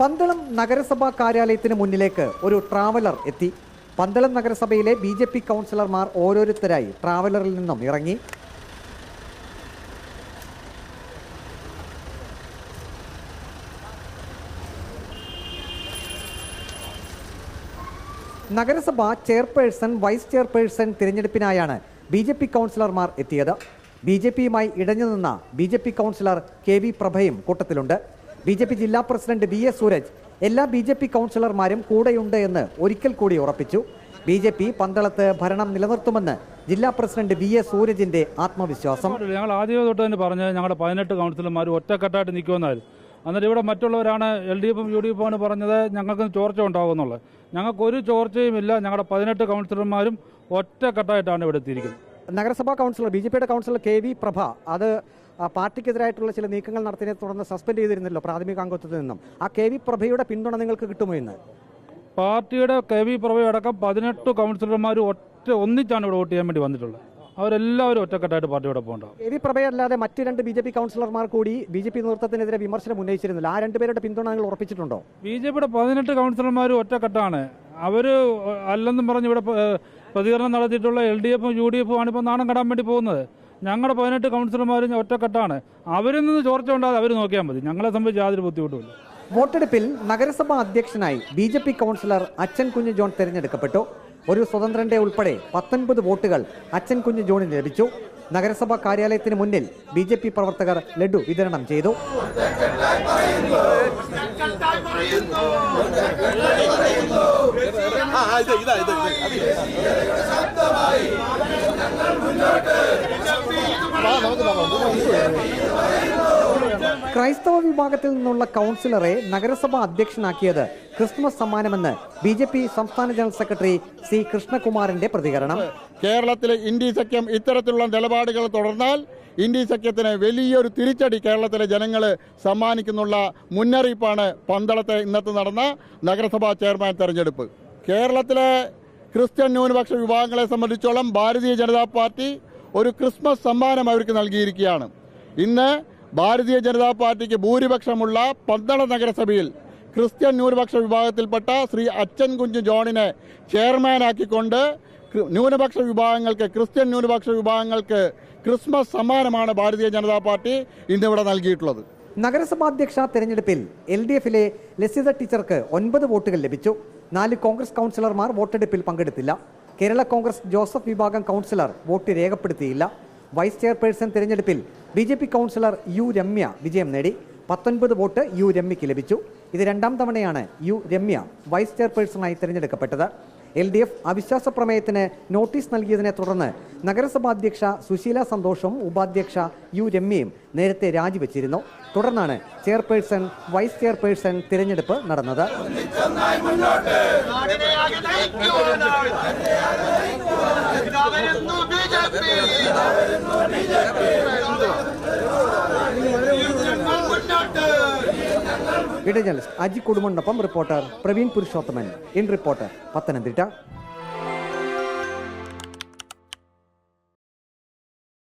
പന്തളം നഗരസഭാ കാര്യാലയത്തിന് മുന്നിലേക്ക് ഒരു ട്രാവലർ എത്തി. പന്തളം നഗരസഭയിലെ ബി ജെ പി കൗൺസിലർമാർ ഓരോരുത്തരായി ട്രാവലറിൽ നിന്നും ഇറങ്ങി. നഗരസഭ ചെയർപേഴ്സൺ വൈസ് ചെയർപേഴ്സൺ തിരഞ്ഞെടുപ്പിനായാണ് ബി ജെ പി കൗൺസിലർമാർ എത്തിയത്. ബി ജെ പിയുമായി ഇടഞ്ഞു നിന്ന B J P councillor K V പ്രഭയും കൂട്ടത്തിലുണ്ട്. ബി ജെ പി ജില്ലാ പ്രസിഡന്റ് വി എസ് സൂരജ് എല്ലാ ബി ജെ പി കൗൺസിലർമാരും കൂടെയുണ്ട് എന്ന് ഒരിക്കൽ കൂടി ഉറപ്പിച്ചു. ബി ജെ പി പന്തളത്ത് ഭരണം നിലനിർത്തുമെന്ന് ജില്ലാ പ്രസിഡന്റ് വി എസ് സൂരജിന്റെ ആത്മവിശ്വാസം. ഞങ്ങൾ ആദ്യം തൊട്ട് തന്നെ പറഞ്ഞത് ഞങ്ങളുടെ പതിനെട്ട് കൗൺസിലർമാർ ഒറ്റക്കെട്ടായിട്ട് നിൽക്കുമെന്നായിരുന്നു എന്നിട്ട് ഇവിടെ മറ്റുള്ളവരാണ് എൽ ഡി എഫും യു ഡി എഫും ആണ് പറഞ്ഞത് ഞങ്ങൾക്ക് ചോർച്ച ഉണ്ടാകുമെന്നുള്ളത് ഞങ്ങൾക്ക് ഒരു ചോർച്ചയും ഇല്ല ഞങ്ങളുടെ പതിനെട്ട് കൗൺസിലർമാരും ഒറ്റക്കെട്ടായിട്ടാണ് ഇവിടെ എത്തിയിരിക്കുന്നത്. നഗരസഭാ കൗൺസിലർ ബി ജെ പിയുടെ കൗൺസിലർ കെ വി പ്രഭ അത് പാർട്ടിക്കെതിരായിട്ടുള്ള ചില നീക്കങ്ങൾ നടത്തിയതിനെ തുടർന്ന് സസ്പെൻഡ് ചെയ്തിരുന്നല്ലോ പ്രാഥമിക അംഗത്വത്തിൽ നിന്നും. ആ കെ വി പ്രഭയുടെ പിന്തുണ നിങ്ങൾക്ക് കിട്ടുമോ ഇന്ന്? പാർട്ടിയുടെ കെ വി പ്രഭയടക്കം പതിനെട്ട് കൗൺസിലർമാർ ഒറ്റ ഒന്നിച്ചാണ് ഇവിടെ വോട്ട് ചെയ്യാൻ വേണ്ടി വന്നിട്ടുള്ളത്. അവരെല്ലാവരും ഒറ്റക്കെട്ടായിട്ട് പാർട്ടിയോടെ പോകണ്ടാവും കെ വി പ്രഭയല്ലാതെ മറ്റ് രണ്ട് ബി ജെ പി കൗൺസിലർമാർ കൂടി ബി ജെ പി നേതൃത്വത്തിനെതിരെ വിമർശനം ഉന്നയിച്ചിരുന്നില്ല. ആ രണ്ടുപേരുടെ പിന്തുണ നിങ്ങൾ ഉറപ്പിച്ചിട്ടുണ്ടോ? ബി ജെ പിയുടെ പതിനെട്ട് കൗൺസിലർമാരും ഒറ്റക്കെട്ടാണ്. അവർ അല്ലെന്നും പറഞ്ഞ് ഇവിടെ പ്രതികരണം നടത്തിയിട്ടുള്ള എൽ ഡി എഫും യു ഡി എഫും ആണ് ഇപ്പോൾ നാണം കെടാൻ വേണ്ടി പോകുന്നത്. ഞങ്ങളുടെ പതിനെട്ട് കൗൺസിലർമാരും ഒറ്റക്കെട്ടാണ്. അവരിൽ നിന്ന് ചോർച്ച ഉണ്ടാകാതെ അവർ നോക്കിയാൽ മതി. ഞങ്ങളെ സംബന്ധിച്ച് യാതൊരു ബുദ്ധിമുട്ടുമില്ല. വോട്ടെടുപ്പിൽ നഗരസഭാ അധ്യക്ഷനായി ബി ജെ പി കൗൺസിലർ അച്ഛൻ കുഞ്ഞു ജോൺ തെരഞ്ഞെടുക്കപ്പെട്ടു. ഒരു സ്വതന്ത്രന്റെ ഉൾപ്പെടെ പത്തൊൻപത് വോട്ടുകൾ അച്ഛൻ കുഞ്ഞു ജോണിന് ലഭിച്ചു. നഗരസഭാ കാര്യാലയത്തിന് മുന്നിൽ ബി ജെ പി പ്രവർത്തകർ ലഡു വിതരണം ചെയ്തു ഇത് ക്രൈസ്തവ വിഭാഗത്തിൽ നിന്നുള്ള കൗൺസിലറെ നഗരസഭാ അധ്യക്ഷനാക്കിയത് ക്രിസ്മസ് സമ്മാനമെന്ന് ബി ജെ പി സംസ്ഥാന ജനറൽ സെക്രട്ടറി സി കൃഷ്ണകുമാറിന്റെ പ്രതികരണം. കേരളത്തിലെ ഇന്ത്യ സഖ്യം ഇത്തരത്തിലുള്ള നിലപാടുകൾ തുടർന്നാൽ ഇന്ത്യ സഖ്യത്തിന് വലിയൊരു തിരിച്ചടി കേരളത്തിലെ ജനങ്ങൾ സമ്മാനിക്കുന്നുള്ള മുന്നറിയിപ്പാണ് പന്തളത്തെ ഇന്നത്തെ നടന്ന നഗരസഭാ ചെയർമാൻ തെരഞ്ഞെടുപ്പ്. കേരളത്തിലെ ക്രിസ്ത്യൻ ന്യൂനപക്ഷ വിഭാഗങ്ങളെ സംബന്ധിച്ചോളം ഭാരതീയ ജനതാ പാർട്ടി ഒരു ക്രിസ്മസ് സമ്മാനം അവർക്ക് നൽകിയിരിക്കുകയാണ്. ഇന്ന് ഭാരതീയ ജനതാ പാർട്ടിക്ക് ഭൂരിപക്ഷമുള്ള പന്തള നഗരസഭയിൽ ക്രിസ്ത്യൻ ന്യൂനപക്ഷ വിഭാഗത്തിൽപ്പെട്ട ശ്രീ അച്ഛൻ കുഞ്ഞു ജോണിനെ ചെയർമാനാക്കിക്കൊണ്ട് ന്യൂനപക്ഷ വിഭാഗങ്ങൾക്ക് ക്രിസ്ത്യൻ ന്യൂനപക്ഷ വിഭാഗങ്ങൾക്ക് ക്രിസ്മസ് സമ്മാനമാണ് ഭാരതീയ ജനതാ പാർട്ടി ഇന്നിവിടെ നൽകിയിട്ടുള്ളത്. നഗരസഭാധ്യക്ഷ തെരഞ്ഞെടുപ്പിൽ എൽ ഡി എഫിലെ ലസിത ടീച്ചർക്ക് ഒൻപത് വോട്ടുകൾ ലഭിച്ചു. നാല് കോൺഗ്രസ് കൗൺസിലർമാർ വോട്ടെടുപ്പിൽ പങ്കെടുത്തില്ല. കേരള കോൺഗ്രസ് ജോസഫ് വിഭാഗം കൗൺസിലർ വോട്ട് രേഖപ്പെടുത്തിയില്ല. വൈസ് ചെയർപേഴ്സൺ തിരഞ്ഞെടുപ്പിൽ B J P councillor U Ramya വിജയം നേടി. പത്തൊൻപത് വോട്ട് യു രമ്യയ്ക്ക് ലഭിച്ചു. ഇത് രണ്ടാം തവണയാണ് യു രമ്യ വൈസ് ചെയർപേഴ്സണായി തിരഞ്ഞെടുക്കപ്പെട്ടത്. എൽ ഡി എഫ് അവിശ്വാസ പ്രമേയത്തിന് നോട്ടീസ് നൽകിയതിനെ തുടർന്ന് നഗരസഭാ അധ്യക്ഷ സുശീല സന്തോഷും ഉപാധ്യക്ഷ യു രമ്യയും നേരത്തെ രാജിവെച്ചിരുന്നു. തുടർന്നാണ് ചെയർപേഴ്സൺ വൈസ് ചെയർപേഴ്സൺ തിരഞ്ഞെടുപ്പ് നടന്നത്. ഇതാവരുന്നു ബി ജെ പി മുന്നോട്ട് video journalist Aji കുടുംബനൊപ്പം reporter Praveen Purushothaman in reporter Pathanamthitta